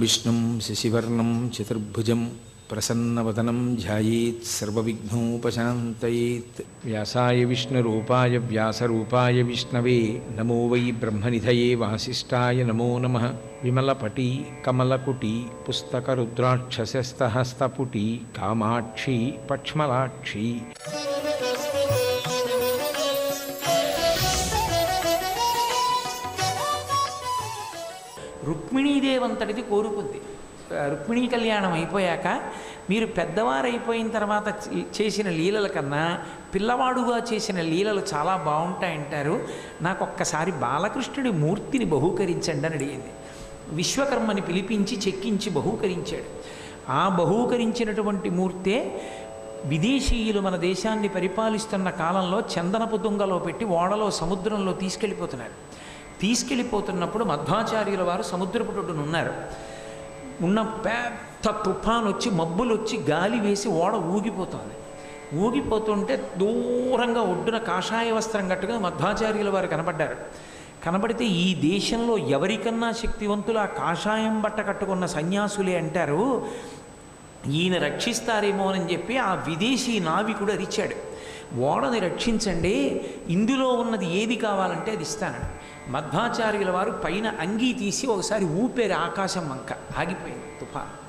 विष्णु शशिवर्ण चतुर्भुज प्रसन्नवदनं ध्यायेत् सर्वविघ्नोपशान्तयेत् व्यासाय विष्णु व्यासूपाय विष्णवे नमो वै ब्रह्मनिधये वासीय नमो नम। विमलपटी, कमलकुटी पुस्तकरुद्राक्षस्यस्तहस्तपुटी कामाक्षी, पक्ष्मलाक्षी। రుక్మిణీదేవంతటిది కోరుకుంది రుక్మిణీ కళ్యాణం అయిపోయాక మీరు పెద్దవారు అయిపోయిన తర్వాత చేసిన లీలల కన్నా పిల్లవాడుగా చేసిన లీలలు చాలా బాగుంటాయంటారు. నాకు ఒక్కసారి బాలకృష్ణుడి మూర్తిని బహూకరించండి అని అడిగింది. విశ్వకర్మని పిలిపించి చెక్కించి బహూకరించాడు. ఆ బహూకరించినటువంటి మూర్తే విదేశీయులు మన దేశాన్ని పరిపాలిస్తున్న కాలంలో చందనపు దుంగలో పెట్టి ఓడలో సముద్రంలో తీసుకెళ్ళిపోతున్నారు. తీసుకెళ్ళిపోతున్నప్పుడు మధ్వాచార్యుల వారు సముద్రపు ఒడ్డున ఉన్నారు. ఉన్న పెద్ద తుఫాన్ వచ్చి మబ్బులు వచ్చి గాలి వేసి ఓడ ఊగిపోతుంది. ఊగిపోతుంటే దూరంగా ఒడ్డున కాషాయ వస్త్రం కట్టుకుని మధ్వాచార్యుల వారు కనపడ్డారు. కనబడితే ఈ దేశంలో ఎవరికన్నా శక్తివంతులు ఆ కాషాయం బట్ట కట్టుకున్న సన్యాసులే అంటారు. ఈయన రక్షిస్తారేమో అని చెప్పి ఆ విదేశీ నావికుడు అరిచాడు. ఓడని రక్షించండి ఇందులో ఉన్నది ఏది కావాలంటే అది ఇస్తానండి మధ్వాచార్యుల వారు పైన అంగీ తీసి ఒకసారి ఊపేరు ఆకాశం వంక. ఆగిపోయింది తుఫాన్.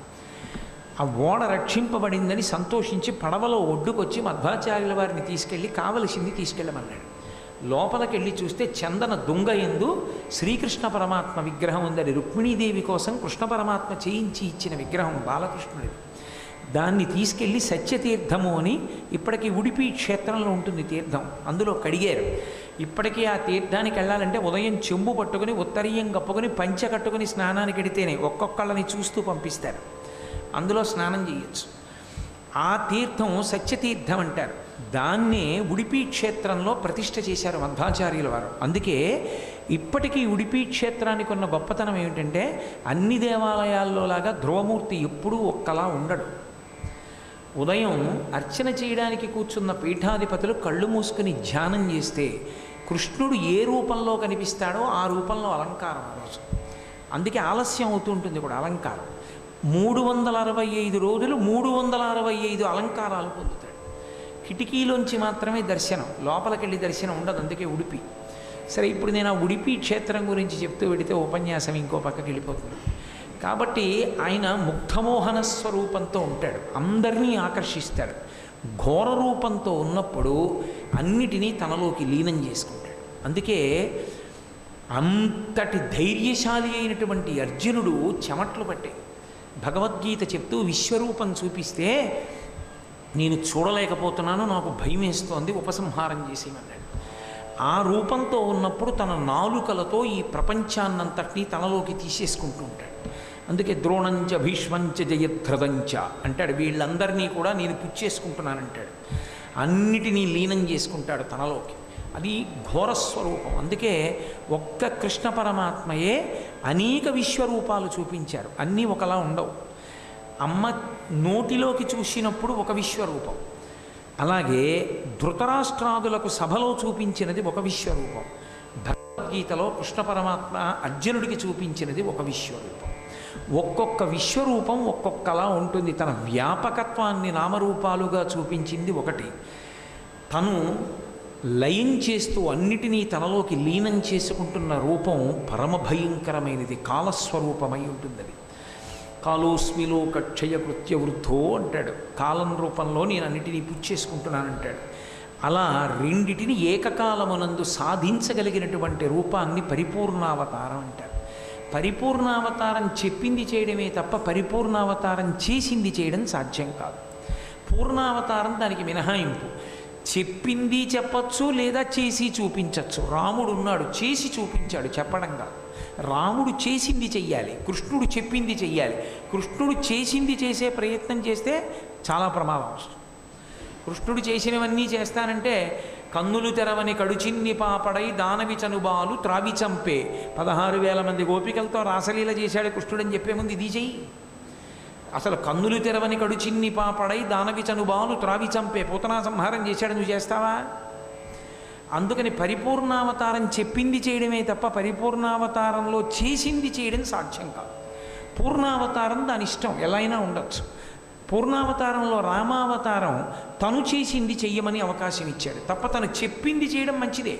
ఆ ఓడ రక్షింపబడిందని సంతోషించి పడవలో ఒడ్డుకొచ్చి మధ్వాచార్యుల వారిని తీసుకెళ్ళి కావలసింది తీసుకెళ్ళమన్నాడు. లోపలికి వెళ్ళి చూస్తే చందన దుంగ ఎందు శ్రీకృష్ణ పరమాత్మ విగ్రహం ఉందని రుక్మిణీదేవి కోసం కృష్ణ పరమాత్మ చేయించి ఇచ్చిన విగ్రహం బాలకృష్ణుడిది. దాన్ని తీసుకెళ్ళి సత్యతీర్థము అని ఇప్పటికీ ఉడిపి క్షేత్రంలో ఉంటుంది తీర్థం. అందులో కడిగారు. ఇప్పటికీ ఆ తీర్థానికి వెళ్ళాలంటే ఉదయం చెంబు పట్టుకుని ఉత్తరీయం కప్పుకొని పంచ కట్టుకుని స్నానానికి ఎడితేనే ఒక్కొక్కళ్ళని చూస్తూ పంపిస్తారు. అందులో స్నానం చేయొచ్చు. ఆ తీర్థం సత్యతీర్థం అంటారు. దాన్నే ఉడిపి క్షేత్రంలో ప్రతిష్ట చేశారు మధ్వాచార్యుల వారు. అందుకే ఇప్పటికీ ఉడిపి క్షేత్రానికి ఉన్న గొప్పతనం ఏమిటంటే అన్ని దేవాలయాల్లో లాగా ధ్రువమూర్తి ఎప్పుడూ ఒక్కలా ఉండడు. ఉదయం అర్చన చేయడానికి కూర్చున్న పీఠాధిపతులు కళ్ళు మూసుకుని ధ్యానం చేస్తే కృష్ణుడు ఏ రూపంలో కనిపిస్తాడో ఆ రూపంలో అలంకారం రోజు అందుకే ఆలస్యం అవుతూ ఉంటుంది కూడా అలంకారం. మూడు వందల అరవై ఐదు రోజులు మూడు వందల అరవై ఐదు అలంకారాలు పొందుతాడు. కిటికీలోంచి మాత్రమే దర్శనం లోపలికెళ్ళి దర్శనం ఉండదు అందుకే ఉడిపి. సరే ఇప్పుడు నేను ఆ ఉడిపి క్షేత్రం గురించి చెప్తూ వెడితే ఉపన్యాసం ఇంకో పక్కకి వెళ్ళిపోతుంది కాబట్టి ఆయన ముగ్ధమోహన స్వరూపంతో ఉంటాడు. అందరినీ ఆకర్షిస్తాడు. ఘోర రూపంతో ఉన్నప్పుడు అన్నిటినీ తనలోకి లీనం చేసుకుంటాడు. అందుకే అంతటి ధైర్యశాలి అయినటువంటి అర్జునుడు చెమట్లు పట్టే భగవద్గీత చెప్తూ విశ్వరూపం చూపిస్తే నేను చూడలేకపోతున్నాను నాకు భయం వేస్తోంది ఉపసంహారం చేసేయమన్నాడు. ఆ రూపంతో ఉన్నప్పుడు తన నాలుకలతో ఈ ప్రపంచాన్నంతటినీ తనలోకి తీసేసుకుంటూ ఉంటాడు. అందుకే ద్రోణంచ భీష్మంచ జయధ్రదంచ అంటాడు. వీళ్ళందరినీ కూడా నేను పుచ్చేసుకుంటున్నానంటాడు. అన్నిటినీ లీనం చేసుకుంటాడు తనలోకి. అది ఘోరస్వరూపం అందుకే ఒక్క కృష్ణ పరమాత్మయే అనేక విశ్వరూపాలు చూపించారు. అన్నీ ఒకలా ఉండవు. అమ్మ నోటిలోకి చూసినప్పుడు ఒక విశ్వరూపం. అలాగే ధృతరాష్ట్రాదులకు సభలో చూపించినది ఒక విశ్వరూపం. భగవద్గీతలో కృష్ణ పరమాత్మ అర్జునుడికి చూపించినది ఒక విశ్వరూపం. ఒక్కొక్క విశ్వరూపం ఒక్కొక్కలా ఉంటుంది. తన వ్యాపకత్వాన్ని నామరూపాలుగా చూపించింది ఒకటి. తను లయం చేస్తూ అన్నిటినీ తనలోకి లీనం చేసుకుంటున్న రూపం పరమ భయంకరమైనది కాలస్వరూపమై ఉంటుంది అది కాలోస్మిలో కక్షయ కృత్య వృద్ధో అంటాడు. కాలం రూపంలో నేను అన్నిటినీ పుచ్చేసుకుంటున్నానంటాడు అలా రెండిటిని ఏకకాలమునందు సాధించగలిగినటువంటి రూపాన్ని పరిపూర్ణావతారం అంటారు. పరిపూర్ణావతారం చెప్పింది చేయడమే తప్ప పరిపూర్ణావతారం చేసింది చేయడం సాధ్యం కాదు. పూర్ణావతారం దానికి మినహాయింపు. చెప్పింది చెప్పచ్చు లేదా చేసి చూపించవచ్చు రాముడు ఉన్నాడు చేసి చూపించాడు చెప్పడం కాదు. రాముడు చేసింది చెయ్యాలి కృష్ణుడు చెప్పింది చెయ్యాలి. కృష్ణుడు చేసింది చేసే ప్రయత్నం చేస్తే చాలా ప్రమాదం వస్తుంది. కృష్ణుడు చేసినవన్నీ చేస్తానంటే కన్నులు తెరవని కడుచిన్ని పాపడై దానవి చనుబాలు త్రావి చంపే పదహారు వేల మంది గోపికలతో రాసలీల చేశాడు కృష్ణుడని చెప్పే ముందు ఇది చెయ్యి. అసలు కన్నులు తెరవని కడుచిన్ని పాపడై దానవి చనుబాలు త్రావి చంపే పూతనా సంహారం చేశాడు నువ్వు చేస్తావా? అందుకని పరిపూర్ణావతారం చెప్పింది చేయడమే తప్ప పరిపూర్ణావతారంలో చేసింది చేయడం సాధ్యం కాదు. పూర్ణావతారం దాని ఇష్టం ఎలా అయినా ఉండొచ్చు. పూర్ణావతారంలో రామావతారం తను చేసింది చెయ్యమని అవకాశం ఇచ్చాడు. తప్ప తను చెప్పింది చేయడం మంచిదే.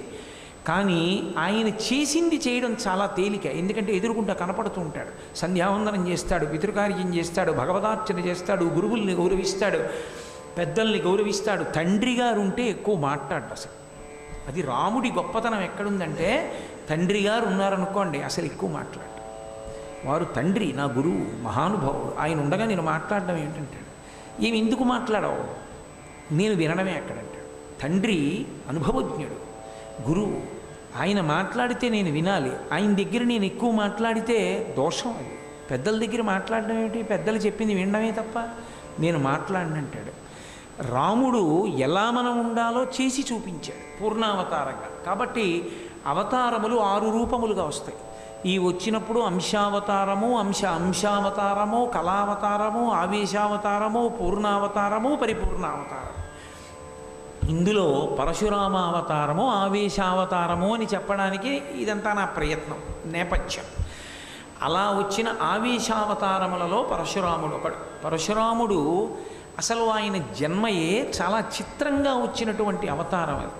కానీ ఆయన చేసింది చేయడం చాలా తేలిక. ఎందుకంటే ఎదురుకుంటా కనపడుతూ ఉంటాడు. సంధ్యావందనం చేస్తాడు పితృకార్యం చేస్తాడు భగవదార్చన చేస్తాడు గురువుల్ని గౌరవిస్తాడు పెద్దల్ని గౌరవిస్తాడు. తండ్రి గారు ఉంటే ఎక్కువ మాట్లాడు అసలు. అది రాముడి గొప్పతనం ఎక్కడుందంటే తండ్రి గారు ఉన్నారనుకోండి అసలు ఎక్కువ మాట్లాడు వారు తండ్రి నా గురువు మహానుభావుడు. ఆయన ఉండగా నేను మాట్లాడడం ఏంటంటాడు ఏమి ఎందుకు మాట్లాడవు? నేను వినడమే అక్కడంటాడు. తండ్రి అనుభవజ్ఞుడు గురువు. ఆయన మాట్లాడితే నేను వినాలి. ఆయన దగ్గర నేను ఎక్కువ మాట్లాడితే దోషం అది. పెద్దల దగ్గర మాట్లాడడం ఏమిటి? పెద్దలు చెప్పింది వినడమే తప్ప నేను మాట్లాడినంటాడు. రాముడు ఎలా మనం ఉండాలో చేసి చూపించాడు పూర్ణావతారంగా. కాబట్టి అవతారములు ఆరు రూపములుగా వస్తాయి. ఈ వచ్చినప్పుడు అంశావతారము అంశ అంశావతారము కళావతారము ఆవేశావతారము పూర్ణావతారము పరిపూర్ణావతారము. ఇందులో పరశురామావతారము ఆవేశావతారము అని చెప్పడానికి ఇదంతా నా ప్రయత్నం నేపథ్యం. అలా వచ్చిన ఆవేశావతారములలో పరశురాముడు ఒకడు. పరశురాముడు అసలు ఆయన జన్మయే చాలా చిత్రంగా వచ్చినటువంటి అవతారం అది.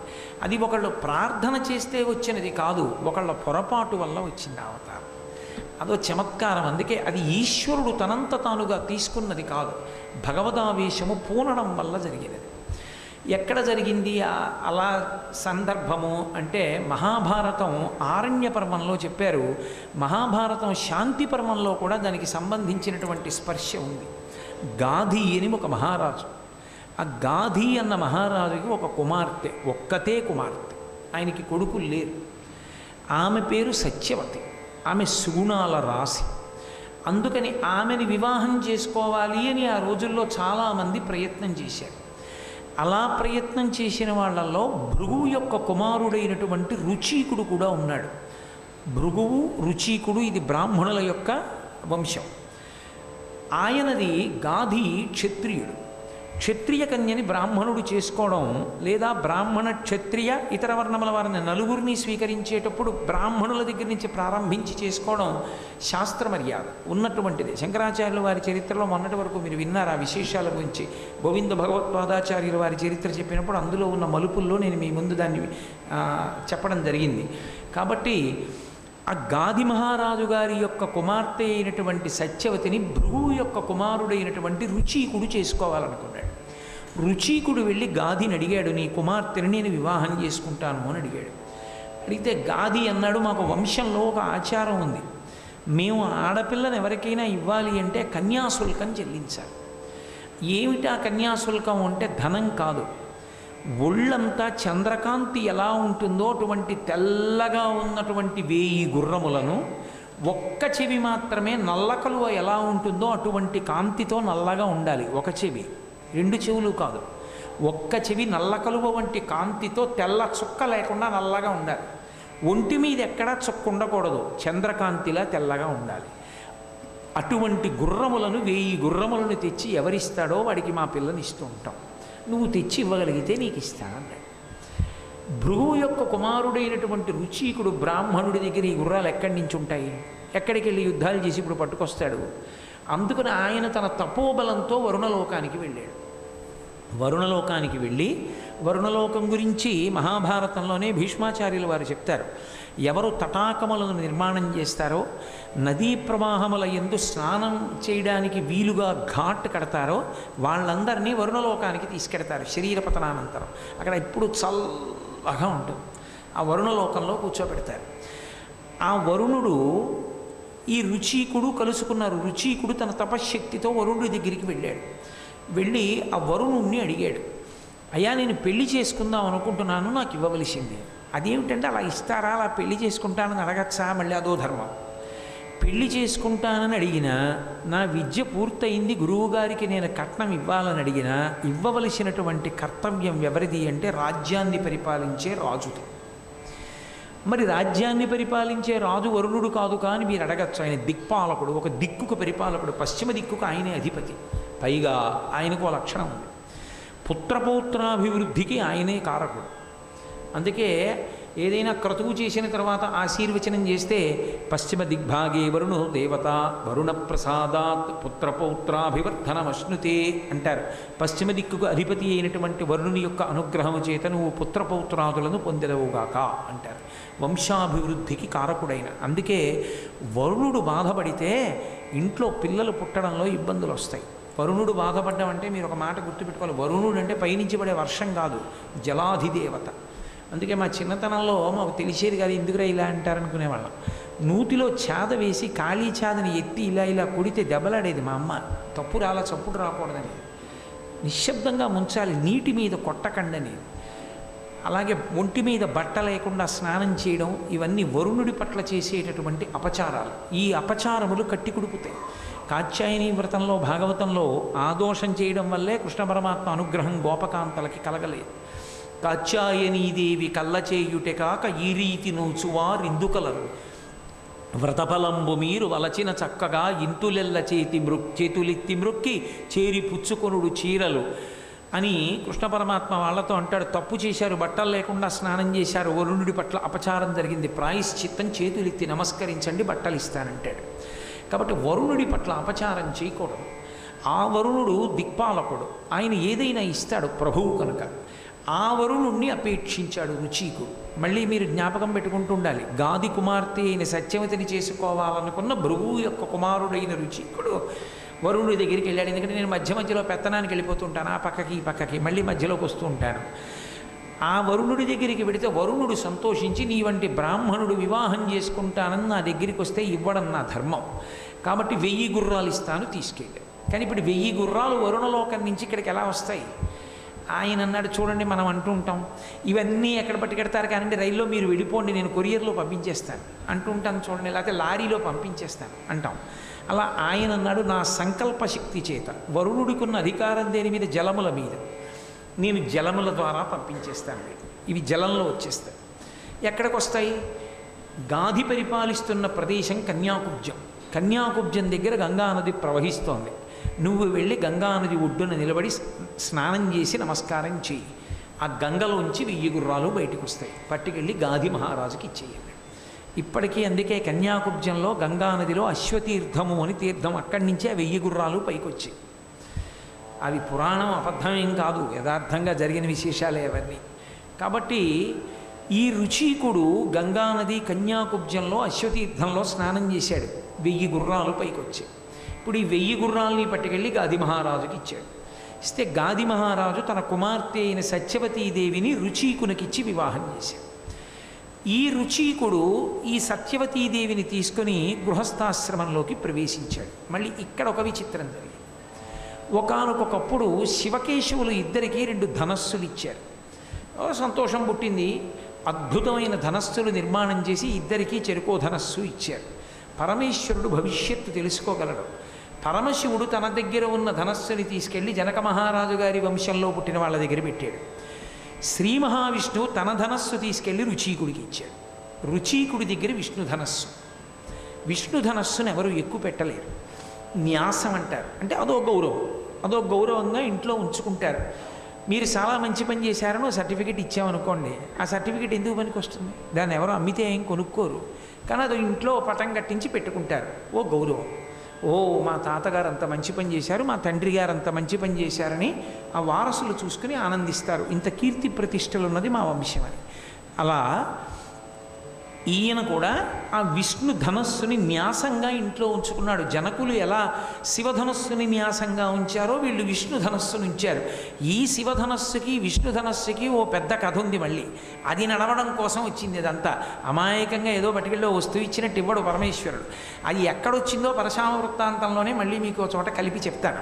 అది ఒకళ్ళు ప్రార్థన చేస్తే వచ్చినది కాదు ఒకళ్ళ పొరపాటు వల్ల వచ్చింది ఆ అవతారం. అదో చమత్కారం అందుకే అది ఈశ్వరుడు తనంత తానుగా తీసుకున్నది కాదు. భగవదావేశము పూనడం వల్ల జరిగినది. ఎక్కడ జరిగింది అలా సందర్భము అంటే మహాభారతం ఆరణ్య పర్వంలో చెప్పారు. మహాభారతం శాంతి పర్వంలో కూడా దానికి సంబంధించినటువంటి స్పర్శ ఉంది. గాధి అని ఒక మహారాజు. ఆ గాధి అన్న మహారాజుకి ఒక కుమార్తె ఒక్కతే కుమార్తె. ఆయనకి కొడుకులు లేరు. ఆమె పేరు సత్యవతి. ఆమె సుగుణాల రాశి. అందుకని ఆమెని వివాహం చేసుకోవాలి అని ఆ రోజుల్లో చాలామంది ప్రయత్నం చేశారు. అలా ప్రయత్నం చేసిన వాళ్ళల్లో భృగువు యొక్క కుమారుడైనటువంటి రుచీకుడు కూడా ఉన్నాడు. భృగువు రుచీకుడు ఇది బ్రాహ్మణుల యొక్క వంశం. ఆయనది గాధి క్షత్రియుడు. క్షత్రియ కన్యని బ్రాహ్మణుడు చేసుకోవడం లేదా బ్రాహ్మణ క్షత్రియ ఇతర వర్ణముల వారిని నలుగురిని స్వీకరించేటప్పుడు బ్రాహ్మణుల దగ్గర నుంచి ప్రారంభించి చేసుకోవడం శాస్త్ర మర్యాద ఉన్నటువంటిది. శంకరాచార్యుల వారి చరిత్రలో మొన్నటి వరకు మీరు విన్నారు? ఆ విశేషాల గురించి. గోవింద భగవత్పాదాచార్యుల వారి చరిత్ర చెప్పినప్పుడు అందులో ఉన్న మలుపుల్లో నేను మీ ముందు దాన్ని చెప్పడం జరిగింది. కాబట్టి ఆ గాది మహారాజు గారి యొక్క కుమార్తె అయినటువంటి సత్యవతిని భృగు యొక్క కుమారుడైనటువంటి రుచీకుడు చేసుకోవాలనుకున్నాడు. రుచీకుడు వెళ్ళి గాదిని అడిగాడు నీ కుమార్తెని నేను వివాహం చేసుకుంటాను అని అడిగాడు. అడిగితే గాది అన్నాడు మాకు వంశంలో ఒక ఆచారం ఉంది. మేము ఆడపిల్లని ఎవరికైనా ఇవ్వాలి అంటే కన్యాశుల్కం చెల్లించాలి. ఏమిటా కన్యాశుల్కం అంటే ధనం కాదు. ఒళ్ళంతా చంద్రకాంతి ఎలా ఉంటుందో అటువంటి తెల్లగా ఉన్నటువంటి వేయి గుర్రములను ఒక్క చెవి మాత్రమే నల్ల కలువ ఎలా ఉంటుందో అటువంటి కాంతితో నల్లగా ఉండాలి. ఒక చెవి రెండు చెవులు కాదు. ఒక్క చెవి నల్ల కలువ వంటి కాంతితో తెల్ల చుక్క లేకుండా నల్లగా ఉండాలి. ఒంటి మీద ఎక్కడా చుక్క ఉండకూడదు చంద్రకాంతిలా తెల్లగా ఉండాలి. అటువంటి గుర్రములను వేయి గుర్రములను తెచ్చి ఎవరిస్తాడో వాడికి మా పిల్లని ఇస్తూ ఉంటాం. నువ్వు తెచ్చి ఇవ్వగలిగితే నీకు ఇస్తానన్నాడు భృగువు యొక్క కుమారుడైనటువంటి రుచీకుడు బ్రాహ్మణుడి దగ్గర ఈ గుర్రాలు ఎక్కడి నుంచి ఉంటాయి? ఎక్కడికి వెళ్ళి యుద్ధాలు చేసి ఇప్పుడు పట్టుకొస్తాడు? అందుకని ఆయన తన తపోబలంతో వరుణలోకానికి వెళ్ళాడు. వరుణలోకానికి వెళ్ళి వరుణలోకం గురించి మహాభారతంలోనే భీష్మాచార్యులు వారు చెప్తారు. ఎవరు తటాకములను నిర్మాణం చేస్తారో నదీ ప్రవాహముల ఎందు స్నానం చేయడానికి వీలుగా ఘాట్ కడతారో వాళ్ళందరినీ వరుణలోకానికి తీసుకెడతారు శరీర పతనానంతరం. అక్కడ ఎప్పుడు చల్లగా ఉంటుంది. ఆ వరుణలోకంలో కూర్చోబెడతారు. ఆ వరుణుడు ఈ రుచీకుడు కలుసుకున్నారు రుచీకుడు తన తపశ్శక్తితో వరుణుడి దగ్గరికి వెళ్ళాడు. వెళ్ళి ఆ వరుణుణ్ణి అడిగాడు. అయ్యా నేను పెళ్ళి చేసుకుందాం అనుకుంటున్నాను నాకు ఇవ్వవలసింది. అదేమిటంటే అలా ఇస్తారా అలా పెళ్ళి చేసుకుంటానని అడగచ్చా? మళ్ళీ అదో ధర్మం. పెళ్ళి చేసుకుంటానని అడిగినా నా విద్య పూర్తయింది గురువుగారికి నేను కట్నం ఇవ్వాలని అడిగినా ఇవ్వవలసినటువంటి కర్తవ్యం ఎవరిది అంటే రాజ్యాన్ని పరిపాలించే రాజుది. మరి రాజ్యాన్ని పరిపాలించే రాజు వరుణుడు కాదు కానీ మీరు అడగచ్చు. ఆయన దిక్పాలకుడు ఒక దిక్కుకు పరిపాలకుడు పశ్చిమ దిక్కుకు ఆయనే అధిపతి. పైగా ఆయనకు ఆ లక్షణం ఉంది. పుత్రపౌత్రాభివృద్ధికి ఆయనే కారకుడు. అందుకే ఏదైనా క్రతువు చేసిన తర్వాత ఆశీర్వచనం చేస్తే పశ్చిమ దిగ్భాగే వరుణు దేవత వరుణ ప్రసాదాత్ పుత్రపౌత్రాభివర్ధనమశ్నుతే అంటారు. పశ్చిమ దిక్కుకు అధిపతి అయినటువంటి వరుణుని యొక్క అనుగ్రహము చేత నువ్వు పుత్రపౌత్రాదులను పొందెదవుగాక అంటారు. వంశాభివృద్ధికి కారకుడైన. అందుకే వరుణుడు బాధపడితే ఇంట్లో పిల్లలు పుట్టడంలో ఇబ్బందులు వస్తాయి వరుణుడు బాధపడ్డం అంటే మీరు ఒక మాట గుర్తుపెట్టుకోవాలి. వరుణుడు అంటే పైనుంచి పడే వర్షం కాదు జలాధిదేవత. అందుకే మా చిన్నతనంలో మాకు తెలిసేది కాదు ఎందుకురా ఇలా అంటారనుకునేవాళ్ళం. నూతిలో చాద వేసి ఖాళీ చాదని ఎత్తి ఇలా ఇలా కొడితే దెబ్బలాడేది మా అమ్మ. తప్పు రాలా చప్పుడు రాకూడదని నిశ్శబ్దంగా ముంచాలి నీటి మీద కొట్టకండని అలాగే ఒంటి మీద బట్ట లేకుండా స్నానం చేయడం ఇవన్నీ వరుణుడి పట్ల చేసేటటువంటి అపచారాలు. ఈ అపచారములు కట్టి కుడుపుతాయి. కాత్యాయని వ్రతంలో భాగవతంలో ఆదోషం చేయడం వల్లే కృష్ణ పరమాత్మ అనుగ్రహం గోపకాంతలకి కలగలేదు. కాత్యాయనీదేవి కల్లచేయుటే కాక ఈ రీతి నుంచువారిందుకలరు. వ్రతఫలంబు మీరు వలచిన చక్కగా ఇంతులెల్ల చేతి మృక్ చేతులెత్తి మృక్కి చేరి పుచ్చుకొనుడు చీరలు అని కృష్ణ పరమాత్మ వాళ్ళతో అంటాడు. తప్పు చేశారు బట్టలు లేకుండా స్నానం చేశారు వరుణుడి పట్ల అపచారం జరిగింది. ప్రాయశ్చిత్తం చేతులెత్తి నమస్కరించండి బట్టలు ఇస్తానంటాడు. కాబట్టి వరుణుడి పట్ల అపచారం చేయకూడదు. ఆ వరుణుడు దిక్పాలకుడు. ఆయన ఏదైనా ఇస్తాడు ప్రభువు కనుక. ఆ వరుణుణ్ణి అపేక్షించాడు రుచీకుడు. మళ్ళీ మీరు జ్ఞాపకం పెట్టుకుంటూ ఉండాలి. గాది కుమార్తె అయిన సత్యవతిని చేసుకోవాలనుకున్న భృగు యొక్క కుమారుడైన రుచీకుడు వరుణుడి దగ్గరికి వెళ్ళాడు. ఎందుకంటే నేను మధ్య మధ్యలో పెత్తనానికి వెళ్ళిపోతుంటాను ఆ పక్కకి ఈ పక్కకి మళ్ళీ మధ్యలోకి వస్తూ ఉంటాను. ఆ వరుణుడి దగ్గరికి వెడితే వరుణుడు సంతోషించి నీ వంటి బ్రాహ్మణుడు వివాహం చేసుకుంటానని నా దగ్గరికి వస్తే ఇవ్వడం నా ధర్మం. కాబట్టి వెయ్యి గుర్రాలు ఇస్తాను తీసుకెళ్ళాడు. కానీ ఇప్పుడు వెయ్యి గుర్రాలు వరుణలోకం నుంచి ఇక్కడికి ఎలా వస్తాయి? ఆయన అన్నాడు చూడండి మనం అంటూ ఉంటాం ఇవన్నీ ఎక్కడ పట్టుకెడతారు కానీ రైల్లో మీరు వెళ్ళిపోండి నేను కొరియర్లో పంపించేస్తాను. అంటూ ఉంటాను చూడండి లేకపోతే లారీలో పంపించేస్తాను అంటాం. అలా ఆయన అన్నాడు నా సంకల్ప శక్తి చేత వరుణుడికున్న అధికారం దేని మీద? జలముల మీద. నేను జలముల ద్వారా పంపించేస్తాను ఇవి జలంలో వచ్చేస్తాయి. ఎక్కడికి వస్తాయి గాది పరిపాలిస్తున్న ప్రదేశం కన్యాకుబ్జం. కన్యాకుబ్జం దగ్గర గంగానది ప్రవహిస్తోంది. నువ్వు వెళ్ళి గంగానది ఒడ్డున నిలబడి స్నానం చేసి నమస్కారం చేయి. ఆ గంగలోంచి వెయ్యి గుర్రాలు బయటకు వస్తాయి పట్టుకెళ్ళి గాది మహారాజుకి ఇచ్చేయండి. ఇప్పటికీ అందుకే కన్యాకుబ్జంలో గంగానదిలో అశ్వతీర్థము అని తీర్థం అక్కడి నుంచే వెయ్యి గుర్రాలు పైకొచ్చాయి. అవి పురాణం అబద్ధమేం కాదు. యథార్థంగా జరిగిన విశేషాలే అవన్నీ. కాబట్టి ఈ రుచీకుడు గంగానది కన్యాకుబ్జంలో అశ్వతీర్థంలో స్నానం చేశాడు. వెయ్యి గుర్రాలు పైకొచ్చాయి. ఇప్పుడు ఈ వెయ్యి గుర్రాలని పట్టుకెళ్ళి గాది మహారాజుకి ఇచ్చాడు. ఇస్తే గాది మహారాజు తన కుమార్తె అయిన సత్యవతీదేవిని రుచీకునికిచ్చి వివాహం చేశాడు. ఈ రుచీకుడు ఈ సత్యవతీదేవిని తీసుకొని గృహస్థాశ్రమంలోకి ప్రవేశించాడు. మళ్ళీ ఇక్కడ ఒక విచిత్రం జరిగింది. ఒకానొకప్పుడు శివకేశవులు ఇద్దరికీ రెండు ధనస్సులు ఇచ్చారు. సంతోషం పుట్టింది. అద్భుతమైన ధనస్సులు నిర్మాణం చేసి ఇద్దరికీ చెరుకో ధనస్సు ఇచ్చారు. పరమేశ్వరుడు భవిష్యత్తు తెలుసుకోగలడు. పరమశివుడు తన దగ్గర ఉన్న ధనస్సుని తీసుకెళ్ళి జనక మహారాజు గారి వంశంలో పుట్టిన వాళ్ళ దగ్గర పెట్టాడు. శ్రీ మహావిష్ణువు తన ధనస్సు తీసుకెళ్ళి రుచీకుడికి ఇచ్చాడు. రుచీకుడి దగ్గర విష్ణు ధనస్సు. విష్ణు ధనస్సును ఎవరు ఎక్కువ పెట్టలేరు. న్యాసం అంటారు. అంటే అదో గౌరవం. అదో గౌరవంగా ఇంట్లో ఉంచుకుంటారు. మీరు చాలా మంచి పని చేశారని ఒక సర్టిఫికేట్ ఇచ్చామనుకోండి ఆ సర్టిఫికేట్ ఎందుకు పనికి వస్తుంది దాన్ని ఎవరో అమ్మితే ఏం కొనుక్కోరు. కానీ అది ఇంట్లో పటం కట్టించి పెట్టుకుంటారు. ఓ గౌరవం. ఓ మా తాతగారు అంత మంచి పని చేశారు మా తండ్రి గారు అంత మంచి పని చేశారని ఆ వారసులు చూసుకుని ఆనందిస్తారు. ఇంత కీర్తి ప్రతిష్టలు ఉన్నది మా వంశం అని అలా ఈయన కూడా ఆ విష్ణు ధనస్సుని న్యాసంగా ఇంట్లో ఉంచుకున్నాడు. జనకులు ఎలా శివధనస్సుని న్యాసంగా ఉంచారో వీళ్ళు విష్ణు ధనస్సును ఉంచారు. ఈ శివధనస్సుకి విష్ణు ధనస్సుకి ఓ పెద్ద కథ ఉంది మళ్ళీ. అది నడవడం కోసం వచ్చింది ఇదంతా. అమాయకంగా ఏదో పట్టుకెళ్ళి వస్తువు ఇచ్చినట్టు ఇవ్వడు పరమేశ్వరుడు. అది ఎక్కడొచ్చిందో పరశామ వృత్తాంతంలోనే మళ్ళీ మీకు చోట కలిపి చెప్తాను.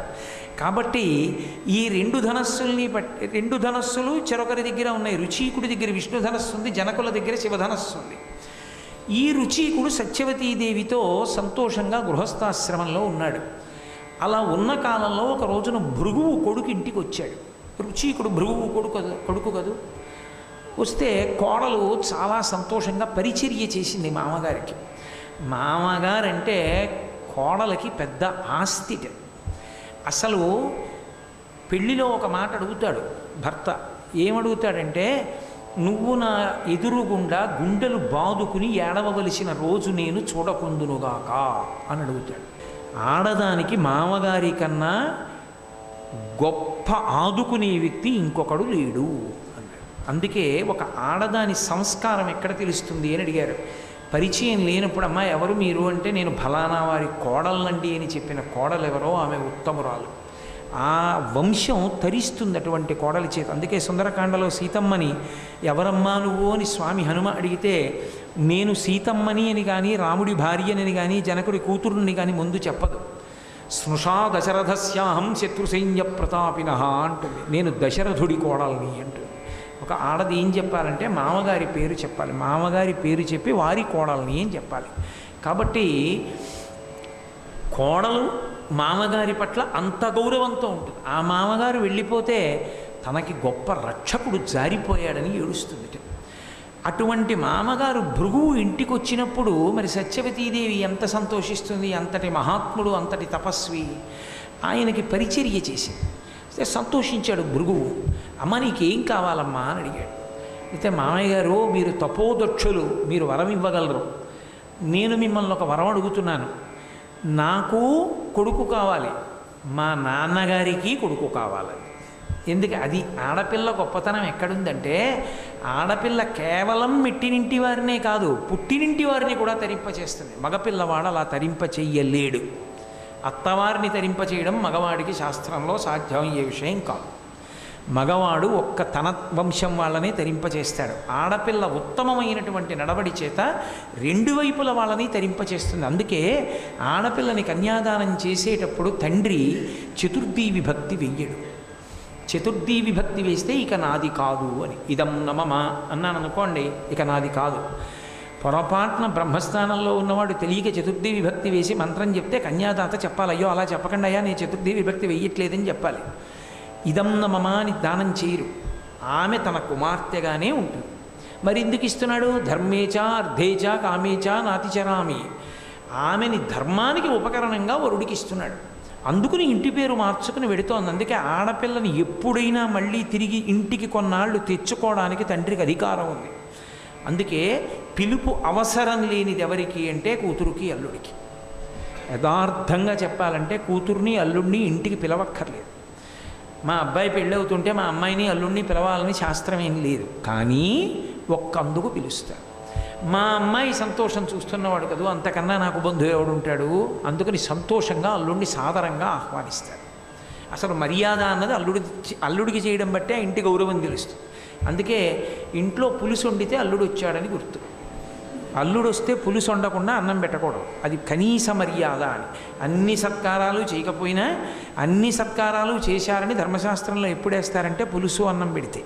కాబట్టి ఈ రెండు ధనస్సుల్ని పట్టి రెండు ధనస్సులు చెరొకరి దగ్గర ఉన్నాయి. రుచీకుడి దగ్గర విష్ణు ధనస్సు ఉంది జనకుల దగ్గర శివధనస్సు ఉంది. ఈ రుచీకుడు సత్యవతీదేవితో సంతోషంగా గృహస్థాశ్రమంలో ఉన్నాడు. అలా ఉన్న కాలంలో ఒక రోజున భృగువు కొడుకు ఇంటికి వచ్చాడు రుచీకుడు భృగువు కొడుకు కదు- కొడుకు కదూ? వస్తే కోడలు చాలా సంతోషంగా పరిచర్య చేసింది మామగారికి. మామగారంటే కోడలకి పెద్ద ఆస్తిట అసలు పెళ్ళిలో ఒక మాట అడుగుతాడు భర్త. ఏమడుగుతాడంటే నువ్వు నా ఎదురుగుండా గుండెలు బాదుకుని ఏడవవలసిన రోజు నేను చూడకుందునుగాక అని అడుగుతాడు. ఆడదానికి మామగారి కన్నా గొప్ప ఆదుకునే వ్యక్తి ఇంకొకడు లేడు అన్నాడు. అందుకే ఒక ఆడదాని సంస్కారం ఎక్కడ తెలుస్తుంది అని అడిగారు. పరిచయం లేనప్పుడు అమ్మా ఎవరు మీరు? అంటే నేను ఫలానా వారి కోడళ్ళండి అని చెప్పిన కోడలు ఎవరో ఆమె ఉత్తమురాలు. ఆ వంశం తరిస్తుంది అటువంటి కోడలి చేత. అందుకే సుందరకాండలో సీతమ్మని ఎవరమ్మా నువ్వు? అని స్వామి హనుమ అడిగితే నేను సీతమ్మని అని కానీ రాముడి భార్యనని కానీ జనకుడి కూతురుని కానీ ముందు చెప్పదు. స్నుషా దశరథస్యాహం శత్రుసైన్య ప్రతాపిన అంటుంది. నేను దశరథుడి కోడల్ని అంటుంది. ఒక ఆడది ఏం చెప్పాలంటే మామగారి పేరు చెప్పాలి. మామగారి పేరు చెప్పి వారి కోడల్ని అని చెప్పాలి. కాబట్టి కోడలు మామగారి పట్ల అంత గౌరవంతో ఉంటుంది. ఆ మామగారు వెళ్ళిపోతే తనకి గొప్ప రక్షకుడు జారిపోయాడని ఏడుస్తుంది అటువంటి మామగారు భృగువు ఇంటికి వచ్చినప్పుడు మరి సత్యవతీదేవి ఎంత సంతోషిస్తుంది అంతటి మహాత్ముడు అంతటి తపస్వి ఆయనకి పరిచర్య చేసింది. అయితే సంతోషించాడు భృగువు అమ్మ నీకేం కావాలమ్మా అని అడిగాడు. అయితే మామయ్య గారు మీరు తపోదక్షులు మీరు వరం ఇవ్వగలరు నేను మిమ్మల్ని ఒక వరం అడుగుతున్నాను. నాకు కొడుకు కావాలి. మా నాన్నగారికి కొడుకు కావాలి. ఎందుకు? అది ఆడపిల్ల గొప్పతనం ఎక్కడుందంటే ఆడపిల్ల కేవలం మెట్టినింటి వారినే కాదు పుట్టినింటి వారిని కూడా తరింపచేస్తుంది. మగపిల్లవాడు అలా తరింప చెయ్యలేడు అత్తవారిని తరింప చేయడం మగవాడికి శాస్త్రంలో సాధ్యమయ్యే విషయం కాదు. మగవాడు ఒక్క తన వంశం వాళ్ళని తరింపచేస్తాడు. ఆడపిల్ల ఉత్తమమైనటువంటి నడవడి చేత రెండు వైపుల వాళ్ళని తరింపచేస్తుంది. అందుకే ఆడపిల్లని కన్యాదానం చేసేటప్పుడు తండ్రి చతుర్థీ విభక్తి వెయ్యడు. చతుర్థీ విభక్తి వేస్తే ఇక నాది కాదు అని. ఇదం నమమ అన్నాను అనుకోండి ఇక నాది కాదు. పొరపాటున బ్రహ్మస్థానంలో ఉన్నవాడు తెలియక చతుర్థీ విభక్తి వేసి మంత్రం చెప్తే కన్యాదాత చెప్పాలి అయ్యో అలా చెప్పకుండా అయ్యా నేను చతుర్థీ విభక్తి వెయ్యట్లేదని చెప్పాలి. ఇదం మమాని అని దానం చేయరు. ఆమె తన కుమార్తెగానే ఉంటుంది. మరి ఎందుకు ఇస్తున్నాడు ధర్మేచా అర్ధేచా కామేచా నాతిచరామి ఆమెని ధర్మానికి ఉపకరణంగా వరుడికి ఇస్తున్నాడు. అందుకుని ఇంటి పేరు మార్చుకుని వెడుతోంది. అందుకే ఆడపిల్లని ఎప్పుడైనా మళ్ళీ తిరిగి ఇంటికి కొన్నాళ్ళు తెచ్చుకోవడానికి తండ్రికి అధికారం ఉంది. అందుకే పిలుపు అవసరం లేనిది ఎవరికి అంటే కూతురుకి అల్లుడికి. యథార్థంగా చెప్పాలంటే కూతుర్ని అల్లుడిని ఇంటికి పిలవక్కర్లేదు. మా అబ్బాయి పెళ్ళవుతుంటే మా అమ్మాయిని అల్లుడిని పిలవాలని శాస్త్రం ఏం లేదు. కానీ ఒక్కందుకు పిలుస్తారు. మా అమ్మాయి సంతోషం చూస్తున్నవాడు కదూ అంతకన్నా నాకు బంధువు ఎవడు ఉంటాడు? అందుకని సంతోషంగా అల్లుడిని సాదరంగా ఆహ్వానిస్తారు. అసలు మర్యాద అన్నది అల్లుడి అల్లుడికి చేయడం బట్టే ఆ ఇంటి గౌరవం తెలుస్తుంది. అందుకే ఇంట్లో పులుసు వండితే అల్లుడు వచ్చాడని గుర్తు. అల్లుడు వస్తే పులుసు వండకుండా అన్నం పెట్టకూడదు. అది కనీస మర్యాద అని. అన్ని సత్కారాలు చేయకపోయినా అన్ని సత్కారాలు చేశారని ధర్మశాస్త్రంలో ఎప్పుడేస్తారంటే పులుసు అన్నం పెడితే.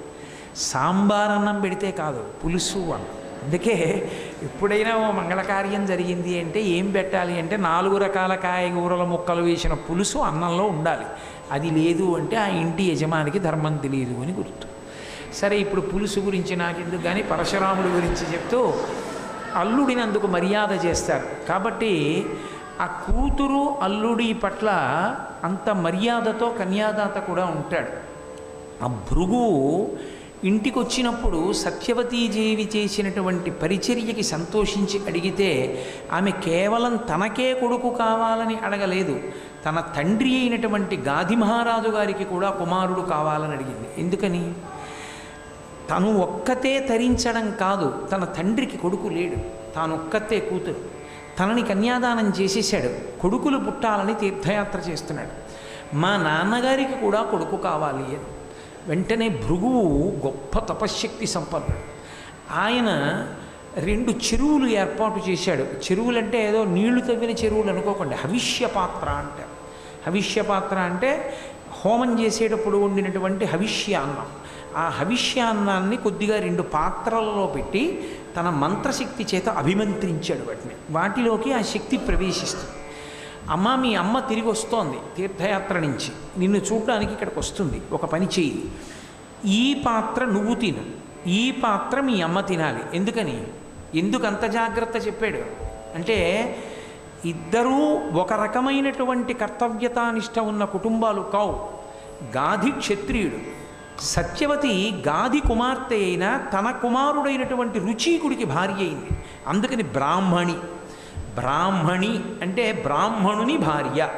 సాంబార్ అన్నం పెడితే కాదు పులుసు అన్నం. అందుకే ఎప్పుడైనా ఓ మంగళకార్యం జరిగింది అంటే ఏం పెట్టాలి అంటే నాలుగు రకాల కాయగూరల ముక్కలు వేసిన పులుసు అన్నంలో ఉండాలి. అది లేదు అంటే ఆ ఇంటి యజమానికి ధర్మం తెలియదు అని గుర్తు. సరే ఇప్పుడు పులుసు గురించి నాకెందుకు కానీ పరశురాముడు గురించి చెప్తూ అల్లుడిని అందుకు మర్యాద చేస్తారు. కాబట్టి ఆ కూతురు అల్లుడి పట్ల అంత మర్యాదతో కన్యాదాత కూడా ఉంటాడు. ఆ భృగు ఇంటికి వచ్చినప్పుడు సత్యవతీదేవి చేసినటువంటి పరిచర్యకి సంతోషించి అడిగితే ఆమె కేవలం తనకే కొడుకు కావాలని అడగలేదు. తన తండ్రి అయినటువంటి గాది మహారాజు గారికి కూడా కుమారుడు కావాలని అడిగింది. ఎందుకని? తను ఒక్కతే తరించడం కాదు తన తండ్రికి కొడుకు లేడు. తాను ఒక్కతే కూతురు. తనని కన్యాదానం చేసేసాడు కొడుకులు పుట్టాలని తీర్థయాత్ర చేస్తున్నాడు. మా నాన్నగారికి కూడా కొడుకు కావాలి అని. వెంటనే భృగువు గొప్ప తపశ్శక్తి సంపన్నుడు. ఆయన రెండు చెరువులు ఏర్పాటు చేశాడు. చెరువులంటే ఏదో నీళ్ళు తవ్విన చెరువులు అనుకోకండి. హవిష్య పాత్ర అంటారు హవిష్య పాత్ర అంటే హోమం చేసేటప్పుడు వండినటువంటి హవిష్య అన్నం. ఆ హవిష్యాన్నాన్ని కొద్దిగా రెండు పాత్రలలో పెట్టి తన మంత్రశక్తి చేత అభిమంత్రించాడు వాటిని. వాటిలోకి ఆ శక్తి ప్రవేశిస్తుంది. అమ్మ మీ అమ్మ తిరిగి వస్తోంది తీర్థయాత్ర నుంచి. నిన్ను చూడడానికి ఇక్కడికి వస్తుంది. ఒక పని చేయి ఈ పాత్ర నువ్వు తిను. ఈ పాత్ర మీ అమ్మ తినాలి. ఎందుకని? ఎందుకు అంత జాగ్రత్త చెప్పాడు? అంటే ఇద్దరూ ఒక రకమైనటువంటి కర్తవ్యతానిష్ట ఉన్న కుటుంబాలు కావు. గాధి క్షత్రియుడు సత్యవతి గాది కుమార్తె అయిన తన కుమారుడైనటువంటి రుచీకుడికి భార్య అయింది. అందుకని బ్రాహ్మణి. బ్రాహ్మణి అంటే బ్రాహ్మణుని భార్య.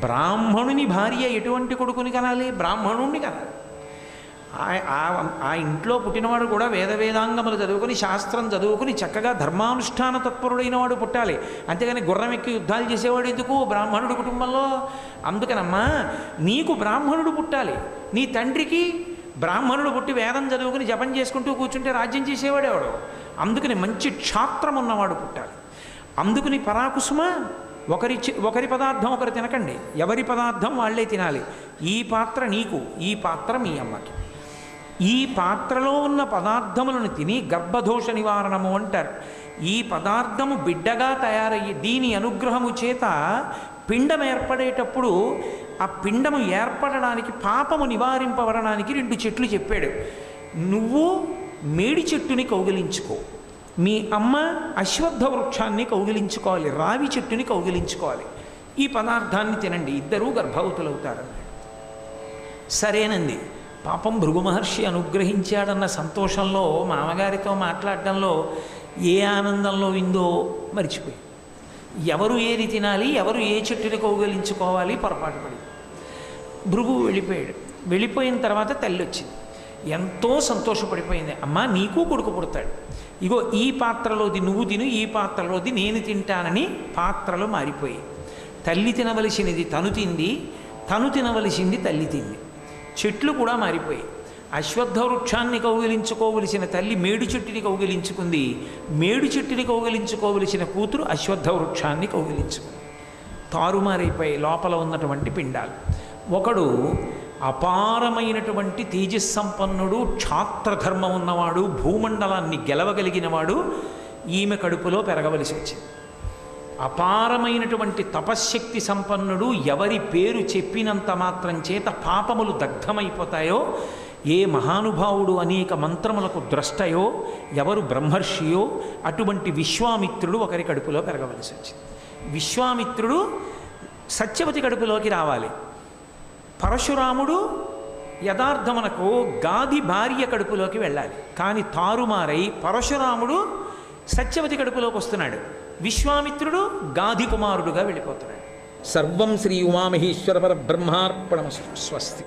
బ్రాహ్మణుని భార్య ఎటువంటి కొడుకుని కనాలి? బ్రాహ్మణుణ్ణి కనాలి. ఆ- ఆ- ఆ ఇంట్లో పుట్టినవాడు కూడా వేద వేదాంగములు చదువుకుని శాస్త్రం చదువుకుని చక్కగా ధర్మానుష్ఠాన తత్పరుడైన వాడు పుట్టాలి. అంతేగాని గుర్రం ఎక్కి యుద్ధాలు చేసేవాడు ఎందుకు? బ్రాహ్మణుడు కుటుంబంలో. అందుకనమ్మా నీకు బ్రాహ్మణుడు పుట్టాలి. నీ తండ్రికి బ్రాహ్మణుడు పుట్టి వేదం చదువుకుని జపం చేసుకుంటూ కూర్చుంటే రాజ్యం చేసేవాడేవాడు అందుకని మంచి క్షాత్రం ఉన్నవాడు పుట్టాలి. అందుకని పరాకుసుమ ఒకరి ఒకరి పదార్థం ఒకరు తినకండి. ఎవరి పదార్థం వాళ్ళే తినాలి. ఈ పాత్ర నీకు ఈ పాత్ర మీ అమ్మకి. ఈ పాత్రలో ఉన్న పదార్థములను తిని గర్భదోష నివారణము అంటారు. ఈ పదార్థము బిడ్డగా తయారయ్యి దీని అనుగ్రహము చేత పిండం ఏర్పడేటప్పుడు ఆ పిండము ఏర్పడడానికి పాపము నివారింపబడడానికి రెండు చెట్లు చెప్పాడు. నువ్వు మేడి చెట్టుని కౌగిలించుకో. మీ అమ్మ అశ్వత్థ వృక్షాన్ని కౌగిలించుకోవాలి రావి చెట్టుని కౌగిలించుకోవాలి. ఈ పదార్థాన్ని తినండి ఇద్దరూ గర్భవతులవుతారు. సరేనండి. పాపం భృగు మహర్షి అనుగ్రహించాడన్న సంతోషంలో మామగారితో మాట్లాడడంలో ఏ ఆనందంలో విందో మరిచిపోయి. ఎవరు ఏది తినాలి ఎవరు ఏ చెట్టుని కౌగలించుకోవాలి పొరపాటు పడి. భృగు వెళ్ళిపోయాడు. వెళ్ళిపోయిన తర్వాత తల్లి వచ్చింది ఎంతో సంతోషపడిపోయింది. అమ్మా నీకు కొడుకు పుడతాడు. ఇగో ఈ పాత్రలోది నువ్వు తిను ఈ పాత్రలోది నేను తింటానని పాత్రలు మారిపోయాయి. తల్లి తినవలసినది తను తింది తను తినవలసింది తల్లి తింది. చెట్లు కూడా మారిపోయాయి. అశ్వత్థ వృక్షాన్ని కౌగిలించుకోవలసిన తల్లి మేడు చెట్టుని కౌగిలించుకుంది. మేడు చెట్టుని కౌగిలించుకోవలసిన కూతురు అశ్వత్థ వృక్షాన్ని కౌగిలించుకుంది. తారుమారైపోయి లోపల ఉన్నటువంటి పిండాలు. ఒకడు అపారమైనటువంటి తేజస్సంపన్నుడు క్షాత్రధర్మం ఉన్నవాడు భూమండలాన్ని గెలవగలిగినవాడు ఈమె కడుపులో పెరగవలసి వచ్చింది. అపారమైనటువంటి తపశ్శక్తి సంపన్నుడు ఎవరి పేరు చెప్పినంత మాత్రం చేత పాపములు దగ్ధమైపోతాయో ఏ మహానుభావుడు అనేక మంత్రములకు ద్రష్టయో ఎవరు బ్రహ్మర్షియో అటువంటి విశ్వామిత్రుడు ఒకరి కడుపులో పెరగవలసి వచ్చింది. విశ్వామిత్రుడు సత్యవతి కడుపులోకి రావాలి. పరశురాముడు యథార్థమునకు గాది భార్య కడుపులోకి వెళ్ళాలి. కానీ తారుమారై పరశురాముడు సత్యవతి కడుపులోకి వస్తున్నాడు. విశ్వామిత్రుడు గాది కుమారుడుగా వెళ్ళిపోతున్నాడు. సర్వం శ్రీ ఉమామహేశ్వర పర బ్రహ్మార్పణమస్తు స్వస్తి.